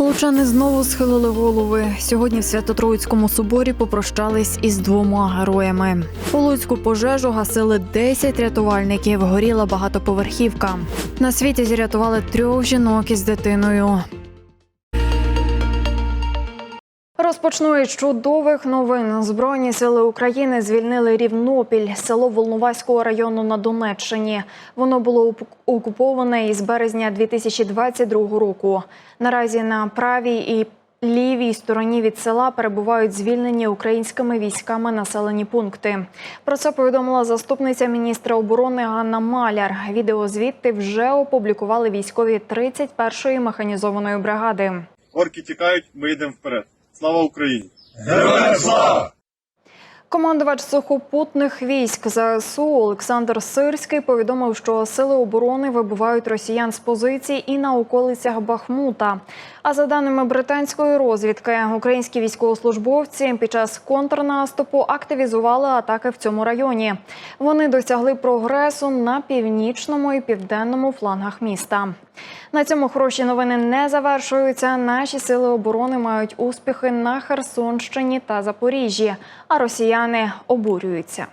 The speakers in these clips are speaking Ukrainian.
Лучани знову схилили голови. Сьогодні в Свято-Троїцькому соборі попрощались із двома героями. У Луцьку пожежу гасили 10 рятувальників. Горіла багатоповерхівка. На світі зрятували трьох жінок із дитиною. Розпочну із чудових новин. Збройні сили України звільнили Рівнопіль, село Волноваського району на Донеччині. Воно було окуповане із березня 2022 року. Наразі на правій і лівій стороні від села перебувають звільнені українськими військами населені пункти. Про це повідомила заступниця міністра оборони Ганна Маляр. Відео звідти вже опублікували військові 31-ї механізованої бригади. Орки тікають, ми йдемо вперед. Слава Україні! Командувач сухопутних військ ЗСУ Олександр Сирський повідомив, що сили оборони вибивають росіян з позицій і на околицях Бахмута. А за даними британської розвідки, українські військовослужбовці під час контрнаступу активізували атаки в цьому районі. Вони досягли прогресу на північному і південному флангах міста. На цьому хороші новини не завершуються. Наші сили оборони мають успіхи на Херсонщині та Запоріжжі, а росіяни обурюються.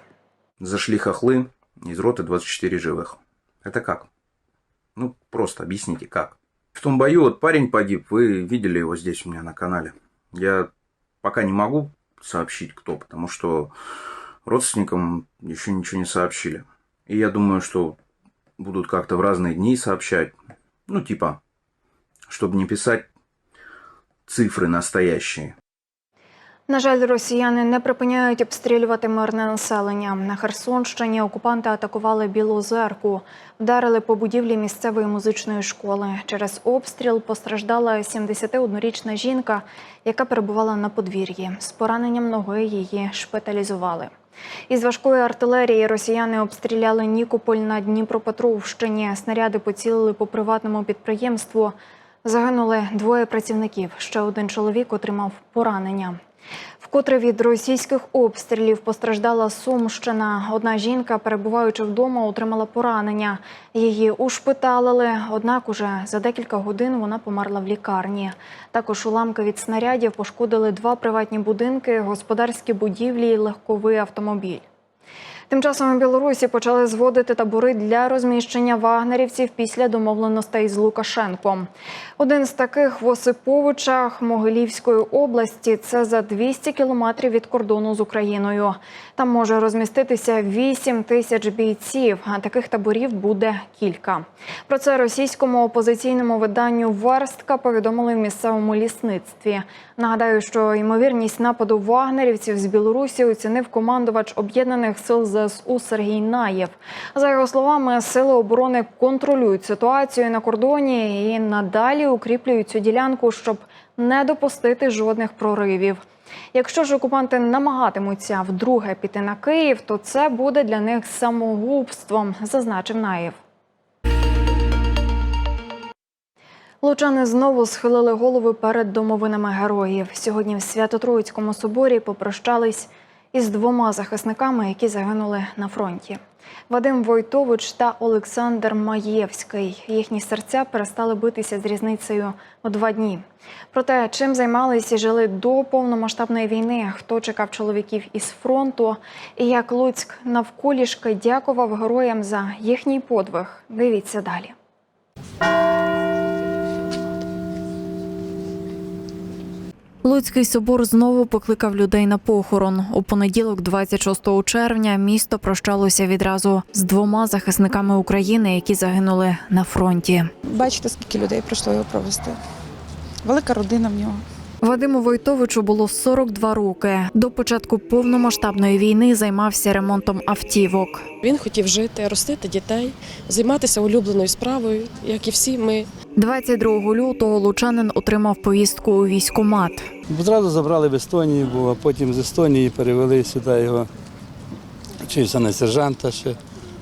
Зашли хохлы, из роты 24 живых. Это как? Ну, просто объясните, как. В том бою вот парень погиб, вы видели его здесь у меня на канале. Я пока не могу сообщить, кто, потому что родственникам еще ничего не сообщили. И я думаю, что будут как-то в разные дни сообщать. Ну, типа, чтобы не писать цифры настоящие. На жаль, росіяни не припиняють обстрілювати мирне населення. На Херсонщині окупанти атакували Білу Зерку, вдарили по будівлі місцевої музичної школи. Через обстріл постраждала 71-річна жінка, яка перебувала на подвір'ї. З пораненням ноги її шпиталізували. Із важкої артилерії росіяни обстріляли Нікополь на Дніпропетровщині. Снаряди поцілили по приватному підприємству. Загинули двоє працівників. Ще один чоловік отримав поранення. Вкотре від російських обстрілів постраждала Сумщина. Одна жінка, перебуваючи вдома, отримала поранення. Її ушпиталили, однак уже за декілька годин вона померла в лікарні. Також уламки від снарядів пошкодили два приватні будинки, господарські будівлі і легковий автомобіль. Тим часом у Білорусі почали зводити табори для розміщення вагнерівців після домовленостей з Лукашенком. Один з таких в Осиповичах Могилівської області це за 200 кілометрів від кордону з Україною. Там може розміститися 8 тисяч бійців. А таких таборів буде кілька. Про це російському опозиційному виданню Верстка повідомили в місцевому лісництві. Нагадаю, що ймовірність нападу вагнерівців з Білорусі оцінив командувач об'єднаних сил ЗСУ Сергій Наєв. За його словами, сили оборони контролюють ситуацію на кордоні і надалі укріплюють цю ділянку, щоб не допустити жодних проривів. Якщо ж окупанти намагатимуться вдруге піти на Київ, то це буде для них самогубством, зазначив Наєв. Лучани знову схилили голови перед домовинами героїв. Сьогодні в Свято-Троїцькому соборі попрощались із двома захисниками, які загинули на фронті. Вадим Войтович та Олександр Маєвський. Їхні серця перестали битися з різницею у два дні. Про те, чим займалися і жили до повномасштабної війни, хто чекав чоловіків із фронту, і як Луцьк навколішки дякував героям за їхній подвиг. Дивіться далі. Луцький собор знову покликав людей на похорон. У понеділок, 26 червня, місто прощалося відразу з двома захисниками України, які загинули на фронті. Бачите, скільки людей прийшло його провести. Велика родина в нього. Вадиму Войтовичу було 42 роки. До початку повномасштабної війни займався ремонтом автівок. Він хотів жити, ростити дітей, займатися улюбленою справою, як і всі ми. 22 лютого лучанин отримав повістку у військкомат. Зразу забрали в Естонії, а потім з Естонії перевели сюди його. Вчився на сержанта ще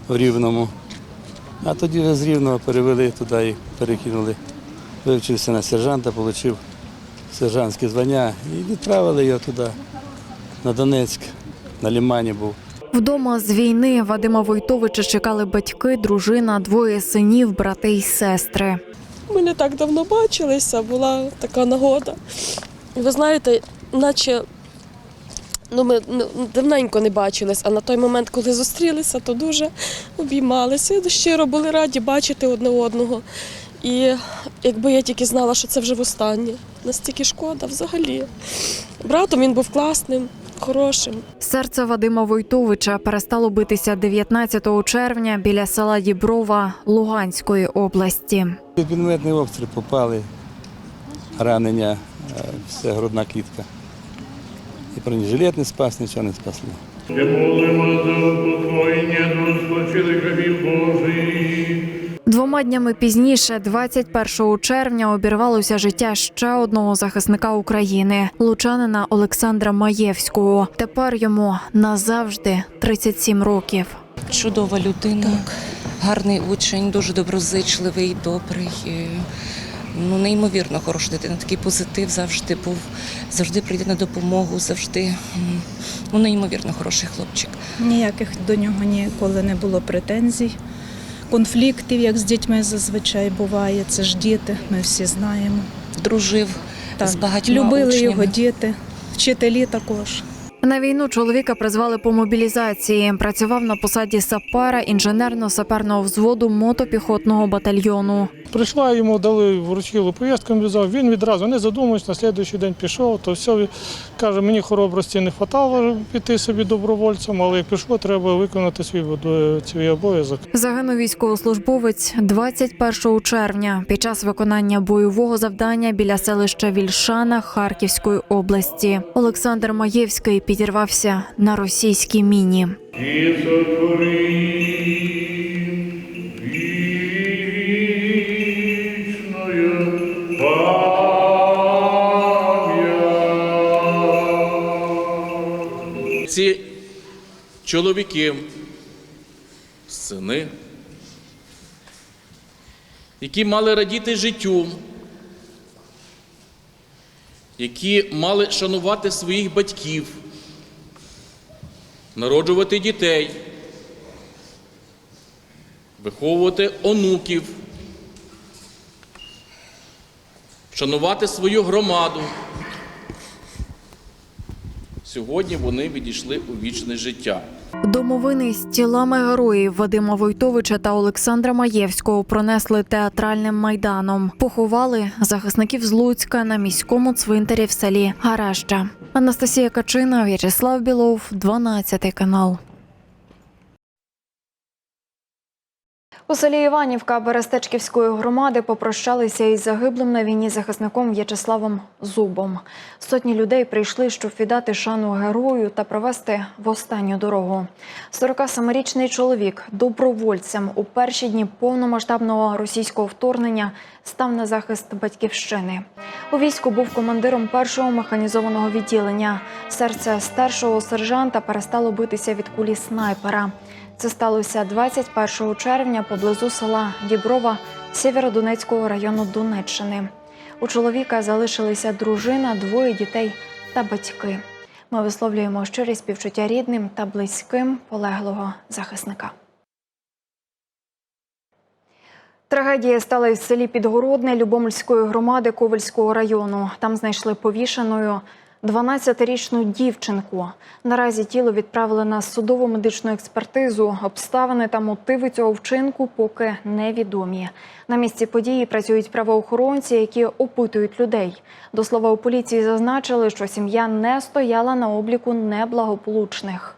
в Рівному. А тоді вже з Рівного перевели туди і перекинули. Вивчився на сержанта, отримав сержантське звання і відправили його туди, на Донецьк, на Лімані був. Вдома з війни Вадима Войтовича чекали батьки, дружина, двоє синів, брати й сестри. Ми не так давно бачилися, була така нагода. І Ви знаєте, наче ну, ми ну, давненько не бачились, а на той момент, коли зустрілися, то дуже обіймалися. І щиро були раді бачити одне одного. І якби я тільки знала, що це вже востаннє, настільки шкода взагалі. Братом він був класним, хорошим. Серце Вадима Войтовича перестало битися 19 червня біля села Діброва Луганської області. Під мінометний обстріл попали, ранення, е, все грудна клітка. І бронежилет не спас, нічого не спасло. Ще молимо за упокоєння душ спочилих рабів Божих. Двома днями пізніше, 21 червня, обірвалося життя ще одного захисника України, лучанина Олександра Маєвського. Тепер йому назавжди 37 років. Чудова людина, гарний учень, дуже доброзичливий, добрий. Ну, неймовірно хороша дитина. Такий позитив завжди був, завжди прийде на допомогу, завжди ну, неймовірно хороший хлопчик. Ніяких до нього ніколи не було претензій. Конфліктів, як з дітьми зазвичай буває, це ж діти, ми всі знаємо. Дружив з багатьма Любили учнями. його діти, вчителі також. На війну чоловіка призвали по мобілізації. Працював на посаді сапера інженерно-саперного взводу мотопіхотного батальйону. Прийшла йому, дали, вручили повістку, мобілізував. Він відразу не задумуючись, на слідуючий день пішов, то все каже, мені хоробрості не вистачало піти собі добровольцем, але як пішло, треба виконати свій, свій обов'язок. Загинув військовослужбовець 21 червня під час виконання бойового завдання біля селища Вільшана Харківської області. Олександр Маєвський підірвався на російській міні. І Ці чоловіки, сини, які мали радіти життю, які мали шанувати своїх батьків, народжувати дітей, виховувати онуків, шанувати свою громаду. Сьогодні вони відійшли у вічне життя. Домовини з тілами героїв Вадима Войтовича та Олександра Маєвського пронесли театральним майданом. Поховали захисників з Луцька на міському цвинтарі в селі Гараща. Анастасія Качина, В'ячеслав Білов, 12 канал. У селі Іванівка Берестечківської громади попрощалися із загиблим на війні захисником В'ячеславом Зубом. Сотні людей прийшли, щоб віддати шану герою та провести в останню дорогу. 47-річний чоловік добровольцем у перші дні повномасштабного російського вторгнення став на захист батьківщини. У війську був командиром першого механізованого відділення. Серце старшого сержанта перестало битися від кулі снайпера. Це сталося 21 червня поблизу села Діброва Сєвєродонецького району Донеччини. У чоловіка залишилися дружина, двоє дітей та батьки. Ми висловлюємо щирі співчуття рідним та близьким полеглого захисника. Трагедія стала із селі Підгородне Любомльської громади Ковальського району. Там знайшли повішеною 12-річну дівчинку. Наразі тіло відправили на судово медичну експертизу. Обставини та мотиви цього вчинку поки невідомі. На місці події працюють правоохоронці, які опитують людей. До слова, у поліції зазначили, що сім'я не стояла на обліку неблагополучних.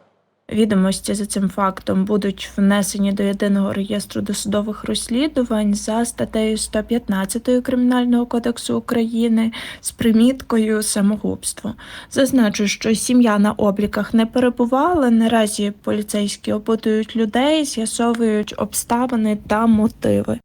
Відомості за цим фактом будуть внесені до єдиного реєстру досудових розслідувань за статтею 115 Кримінального кодексу України з приміткою самогубство. Зазначу, що сім'я на обліках не перебувала. Наразі поліцейські опитують людей, з'ясовують обставини та мотиви.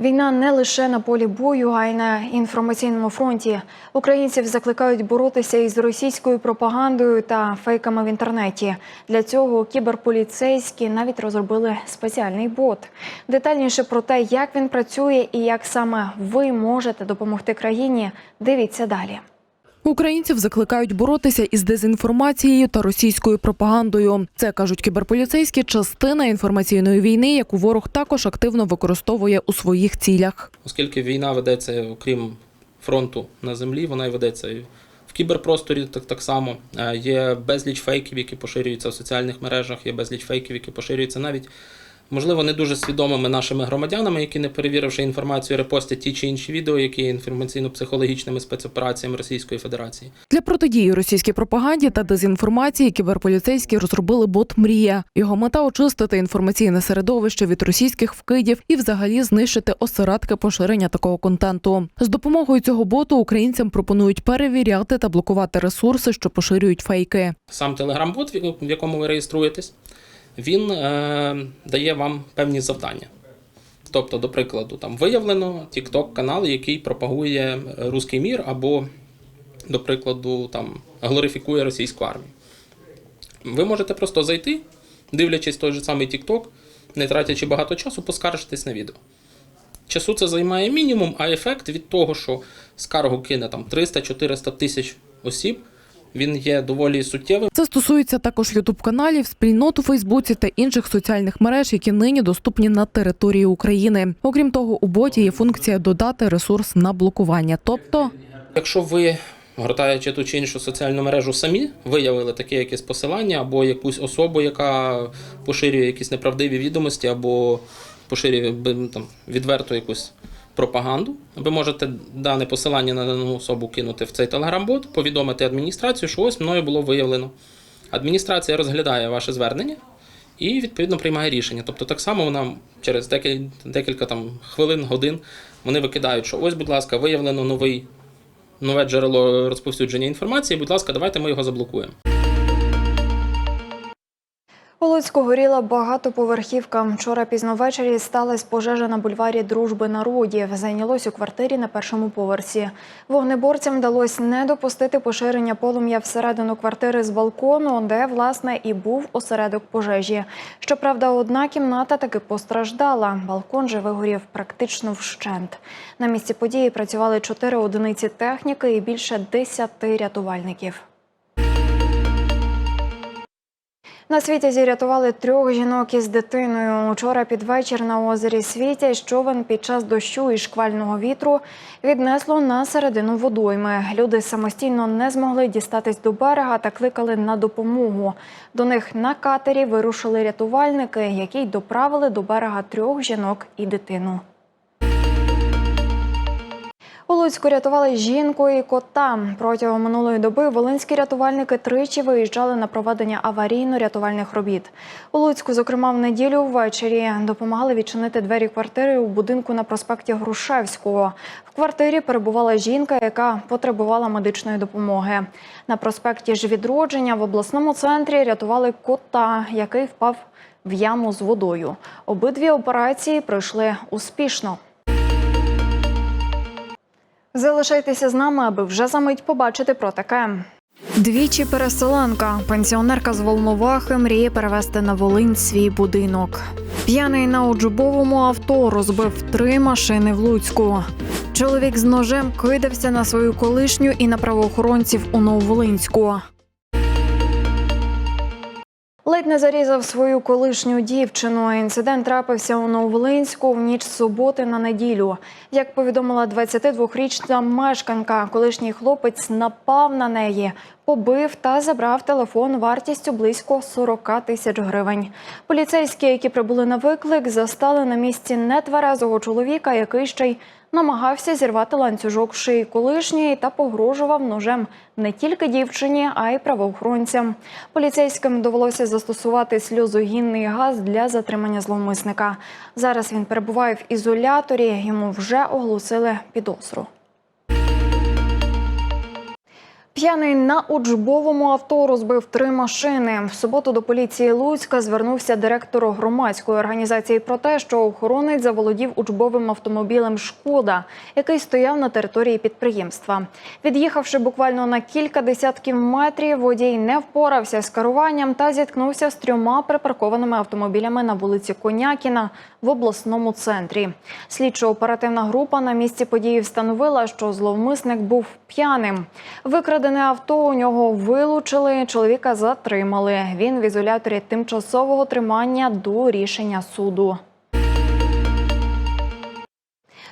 Війна не лише на полі бою, а й на інформаційному фронті. Українців закликають боротися із російською пропагандою та фейками в інтернеті. Для цього кіберполіцейські навіть розробили спеціальний бот. Детальніше про те, як він працює і як саме ви можете допомогти країні. Дивіться далі. Українців закликають боротися із дезінформацією та російською пропагандою. Це кажуть кіберполіцейські частина інформаційної війни, яку ворог також активно використовує у своїх цілях. Оскільки війна ведеться, окрім фронту на землі, вона й ведеться в кіберпросторі так, так само. Е, Є безліч фейків, які поширюються в соціальних мережах, є безліч фейків, які поширюються навіть. Можливо, не дуже свідомими нашими громадянами, які не перевіривши інформацію, репостять ті чи інші відео, які є інформаційно-психологічними спецопераціями Російської Федерації. Для протидії російській пропаганді та дезінформації кіберполіцейські розробили бот Мрія. Його мета очистити інформаційне середовище від російських вкидів і взагалі знищити осередки поширення такого контенту. З допомогою цього боту українцям пропонують перевіряти та блокувати ресурси, що поширюють фейки. Сам телеграм-бот, в якому ви реєструєтесь, він е, дає вам певні завдання. Тобто, до прикладу, там виявлено TikTok канал, який пропагує руський мір, або, до прикладу, там глорифікує російську армію. Ви можете просто зайти, дивлячись той же самий TikTok, не тратячи багато часу, поскаржитись на відео. Часу це займає мінімум, а ефект від того, що скаргу кине там 300-400 тисяч осіб, він є доволі суттєвим. Це стосується також ютуб каналів, спільнот у Фейсбуці та інших соціальних мереж, які нині доступні на території України. Окрім того, у боті є функція додати ресурс на блокування. Тобто Якщо ви, гортаючи ту чи іншу соціальну мережу, самі виявили таке якесь посилання або якусь особу, яка поширює якісь неправдиві відомості, або поширює там, відверту якусь пропаганду, ви можете дане посилання на дану особу кинути в цей телеграм-бот, повідомити адміністрацію, що ось мною було виявлено. Адміністрація розглядає ваше звернення і відповідно приймає рішення. Тобто так само вона через декілька, декілька там хвилин, годин вони викидають, що ось, будь ласка, виявлено новий нове джерело розповсюдження інформації. Будь ласка, давайте ми його заблокуємо. У Луцьку горіла багатоповерхівка. Вчора пізно ввечері сталася пожежа на бульварі Дружби народів. Зайнялось у квартирі на першому поверсі. Вогнеборцям вдалося не допустити поширення полум'я всередину квартири з балкону, де власне і був осередок пожежі. Щоправда, одна кімната таки постраждала. Балкон же вигорів практично вщент. На місці події працювали чотири одиниці техніки і більше десяти рятувальників. На світі рятували трьох жінок із дитиною. Учора під вечір на озері Світязь човен під час дощу і шквального вітру віднесло на середину водойми. Люди самостійно не змогли дістатись до берега та кликали на допомогу. До них на катері вирушили рятувальники, які й доправили до берега трьох жінок і дитину. У Луцьку рятували жінку і кота. Протягом минулої доби волинські рятувальники тричі виїжджали на проведення аварійно-рятувальних робіт. У Луцьку, зокрема, в неділю ввечері допомагали відчинити двері квартири у будинку на проспекті Грушевського. В квартирі перебувала жінка, яка потребувала медичної допомоги. На проспекті ж відродження в обласному центрі рятували кота, який впав в яму з водою. Обидві операції пройшли успішно. Залишайтеся з нами, аби вже за мить побачити про таке. Двічі переселенка. Пенсіонерка з Волновахи мріє перевести на Волинь свій будинок. П'яний на уджубовому авто розбив три машини в Луцьку. Чоловік з ножем кидався на свою колишню і на правоохоронців у Нововолинську. Ледь не зарізав свою колишню дівчину. Інцидент трапився у Нововолинську в ніч суботи на неділю. Як повідомила 22-річна мешканка, колишній хлопець напав на неї, побив та забрав телефон вартістю близько 40 тисяч гривень. Поліцейські, які прибули на виклик, застали на місці нетверезого чоловіка, який ще й намагався зірвати ланцюжок шиї колишньої та погрожував ножем не тільки дівчині, а й правоохоронцям. Поліцейським довелося застосувати сльозогінний газ для затримання зловмисника. Зараз він перебуває в ізоляторі. Йому вже оголосили підозру. П'яний на учбовому авто розбив три машини. В суботу до поліції Луцька звернувся директор громадської організації про те, що охоронець заволодів учбовим автомобілем Шкода, який стояв на території підприємства. Від'їхавши буквально на кілька десятків метрів, водій не впорався з керуванням та зіткнувся з трьома припаркованими автомобілями на вулиці Конякіна в обласному центрі. Слідчо-оперативна група на місці події встановила, що зловмисник був п'яним. Викрадене авто у нього вилучили. Чоловіка затримали. Він в ізоляторі тимчасового тримання до рішення суду.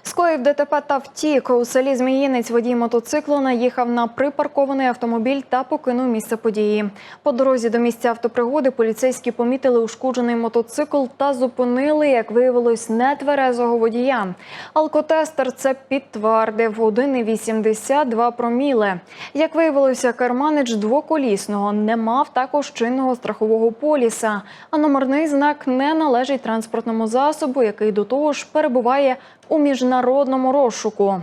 Скоїв ДТП та втік. У селі Зміїнець водій мотоциклу наїхав на припаркований автомобіль та покинув місце події. По дорозі до місця автопригоди поліцейські помітили ушкоджений мотоцикл та зупинили, як виявилось, нетверезого водія. Алкотестер це підтвердив 1,82 проміле. Як виявилося, керманич двоколісного не мав також чинного страхового поліса, а номерний знак не належить транспортному засобу, який до того ж перебуває у міжнародному розшуку.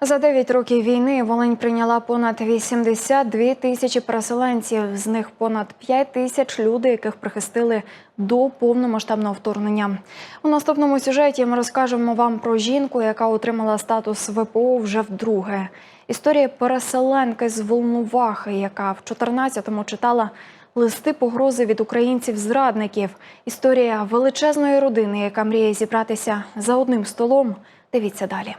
За 9 років війни Волинь прийняла понад 82 тисячі переселенців. З них понад 5 тисяч люди, яких прихистили до повномасштабного вторгнення. У наступному сюжеті ми розкажемо вам про жінку, яка отримала статус ВПО вже вдруге. Історія переселенки з Волновахи, яка в 14-му читала листи погрози від українців-зрадників. Історія величезної родини, яка мріє зібратися за одним столом. Дивіться далі.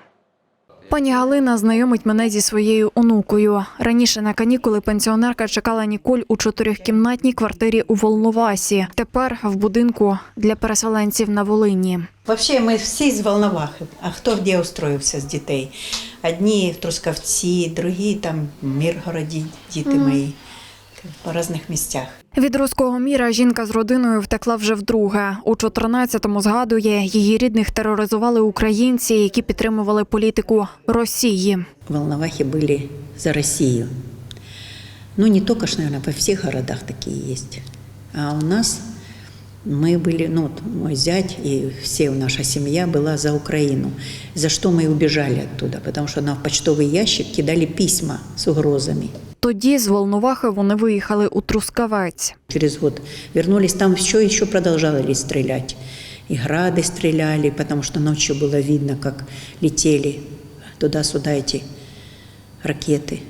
Пані Галина знайомить мене зі своєю онукою. Раніше на канікули пенсіонерка чекала Ніколь у чотирьохкімнатній квартирі у Волновасі. Тепер в будинку для переселенців на Волині. Вообще ми всі з Волновахи, а хто де устроївся з дітей? Одні в Трускавці, другі там в Миргороді, діти мої, по різних місцях. Від руського міра жінка з родиною втекла вже вдруге. У 14-му згадує, її рідних тероризували українці, які підтримували політику Росії. Волновахи були за Росію. Ну, не тільки ж, мабуть, по всіх городах такі є. А у нас мы были, ну, вот мой зять и вся наша семья была за Украину. За что мы и убежали оттуда, потому что нам в почтовый ящик кидали письма с угрозами. Тоді з Волновахи вони виїхали у Трускавець. Через год вернулись, там еще, еще продолжали стрелять. И грады стреляли, потому что ночью было видно, как летели туда-сюда эти ракеты.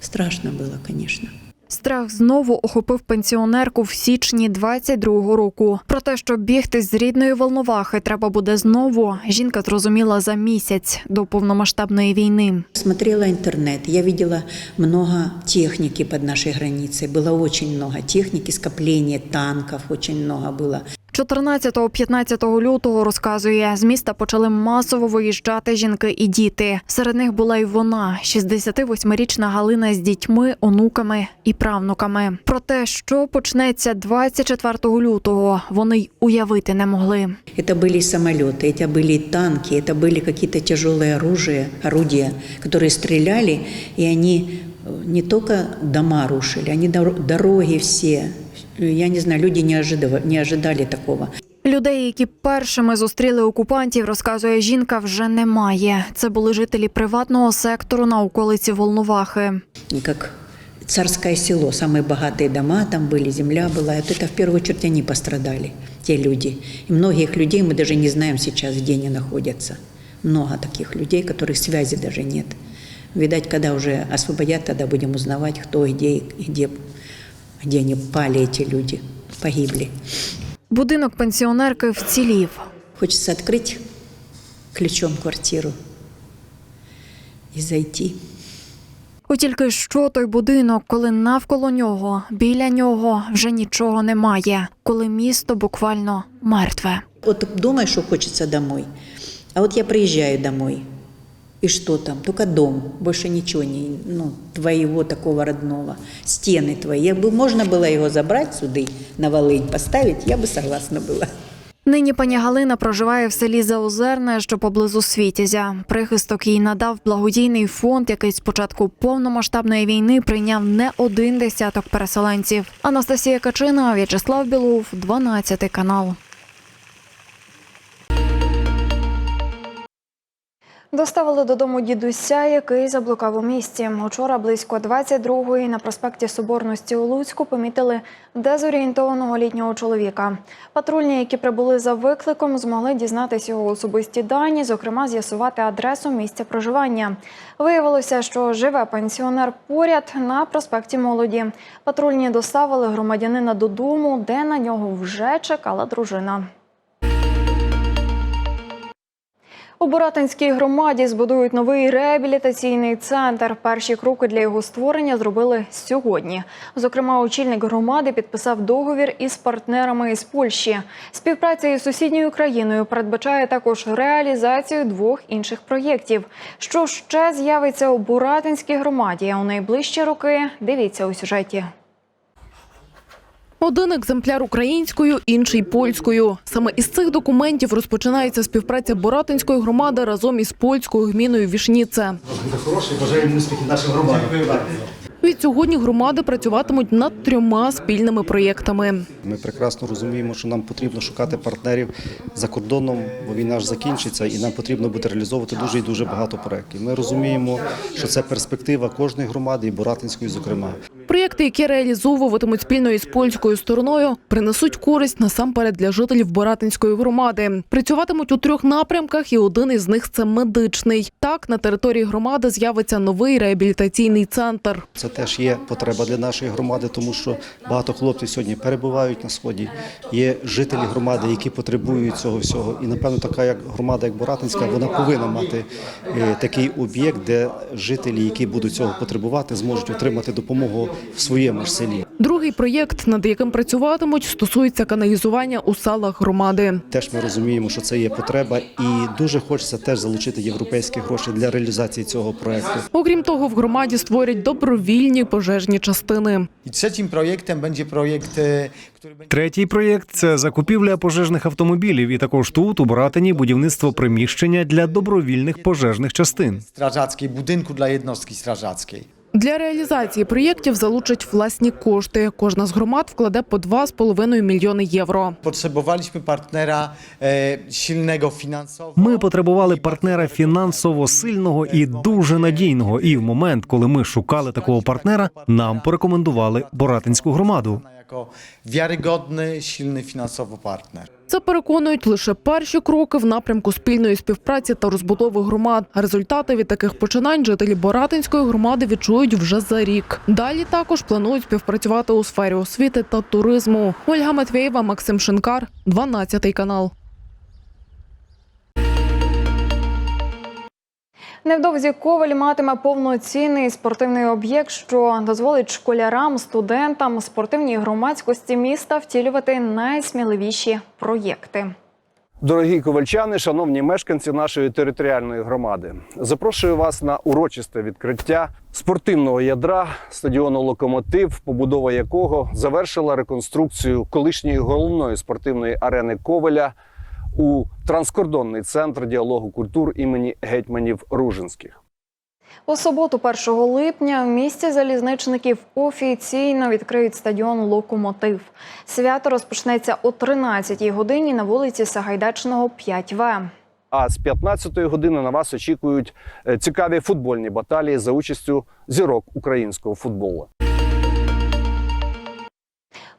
Страшно было, конечно. Страх знову охопив пенсіонерку в січні 22-го року. Про те, що бігти з рідної Волновахи треба буде знову, жінка зрозуміла за місяць до повномасштабної війни. Смотрела інтернет, я бачила много техніки під нашою границею. Було очень много техніки, скоплення танків, очень много было. 14-15 лютого розказує, з міста почали масово виїжджати жінки і діти. Серед них була й вона, 68-річна Галина з дітьми, онуками і правнуками. Про те, що почнеться 24 лютого, вони й уявити не могли. Это были и самолеты, это были и танки, это были какие-то тяжелые оружия, орудия, которые стреляли, и они э, не только дома рушили, они дор- дороги все. Я не знаю, люди не ожидали, не ожидали такого. Людей, які першими зустріли окупантів, розказує жінка, вже немає. Це були жителі приватного сектору на околиці Волновахи. И как царское село, самые богатые дома там были, земля была. Вот это в первую очередь они пострадали, те люди. И многих людей мы даже не знаем сейчас, где они находятся. Много таких людей, которых связи даже нет. Видать, когда уже освободят, тогда будем узнавать, кто где, и где, где они пали, эти люди, погибли. Будинок пенсіонерки вцілів. Хочется открыть ключом квартиру и зайти. От тільки що той будинок, коли навколо нього, біля нього вже нічого немає, коли місто буквально мертве. Вот думаешь, что хочется домой. А вот я приезжаю домой. И что там? Только дом, больше ничего не, ну, твоего такого родного. Стены твои. Я бы, можно было его забрать сюда, на Волынь поставить, я бы согласна была. Нині пані Галина проживає в селі Заозерне, що поблизу Світязя. Прихисток їй надав благодійний фонд, який з початку повномасштабної війни прийняв не один десяток переселенців. Анастасія Качина, В'ячеслав Білов, 12 канал. Доставили додому дідуся, який заблукав у місті. Учора близько 22-ї на проспекті Соборності у Луцьку помітили дезорієнтованого літнього чоловіка. Патрульні, які прибули за викликом, змогли дізнатися його особисті дані, зокрема з'ясувати адресу місця проживання. Виявилося, що живе пенсіонер поряд на проспекті Молоді. Патрульні доставили громадянина додому, де на нього вже чекала дружина. У Боратинській громаді збудують новий реабілітаційний центр. Перші кроки для його створення зробили сьогодні. Зокрема, очільник громади підписав договір із партнерами із Польщі. Співпраця із сусідньою країною передбачає також реалізацію двох інших проєктів. Що ще з'явиться у Боратинській громаді у найближчі роки? Дивіться у сюжеті. Один екземпляр українською, інший польською. Саме із цих документів розпочинається співпраця Боратинської громади разом із польською гміною Вішніце. Хороший, бажаємо успіхів нашим громадам. Від сьогодні громади працюватимуть над трьома спільними проєктами. Ми прекрасно розуміємо, що нам потрібно шукати партнерів за кордоном, бо війна ж закінчиться, і нам потрібно буде реалізовувати дуже і дуже багато проєктів. Ми розуміємо, що це перспектива кожної громади, і Боратинської, зокрема. Проєкти, які реалізовуватимуть спільно із польською стороною, принесуть користь насамперед для жителів Боратинської громади. Працюватимуть у трьох напрямках, і один із них це медичний. Так на території громади з'явиться новий реабілітаційний центр. Це теж є потреба для нашої громади, тому що багато хлопців сьогодні перебувають на сході. Є жителі громади, які потребують цього всього. І напевно, така як громада, як Боратинська, вона повинна мати е, такий об'єкт, де жителі, які будуть цього потребувати, зможуть отримати допомогу в своєму ж селі. Другий проєкт, над яким працюватимуть, стосується каналізування у салах громади. Теж ми розуміємо, що це є потреба, і дуже хочеться теж залучити європейські гроші для реалізації цього проекту. Окрім того, в громаді створять добровільні пожежні частини. і trzecim проєктом będzie проєкт Третій проєкт це закупівля пожежних автомобілів, і також тут у братині будівництво приміщення для добровільних пожежних частин. Стражацький будинку для jednostki strażackiej. Для реалізації проєктів залучать власні кошти. Кожна з громад вкладе по 2,5 мільйони євро. E, silnego finansowo. Ми потребували партнера фінансово сильного і дуже надійного. І в момент, коли ми шукали такого партнера, нам порекомендували Боратинську громаду. Wiarygodny, silny finansowo partner. Це переконують лише перші кроки в напрямку спільної співпраці та розбудови громад. Результати від таких починань жителі Боратинської громади відчують вже за рік. Далі також планують співпрацювати у сфері освіти та туризму. Ольга Матвєєва, Максим Шинкар, 12 канал. Невдовзі Коваль матиме повноцінний спортивний об'єкт, що дозволить школярам, студентам, спортивній громадськості міста втілювати найсміливіші проєкти. Дорогі ковальчани, шановні мешканці нашої територіальної громади, запрошую вас на урочисте відкриття спортивного ядра стадіону Локомотив, побудова якого завершила реконструкцію колишньої головної спортивної арени Ковеля у транскордонний центр діалогу культур імені гетьманів Ружинських. У суботу, 1 липня, в місті залізничників офіційно відкриють стадіон Локомотив. Свято розпочнеться о 13-й годині на вулиці Сагайдачного 5В. А з 15-ї години на вас очікують е, цікаві футбольні баталії за участю зірок українського футболу.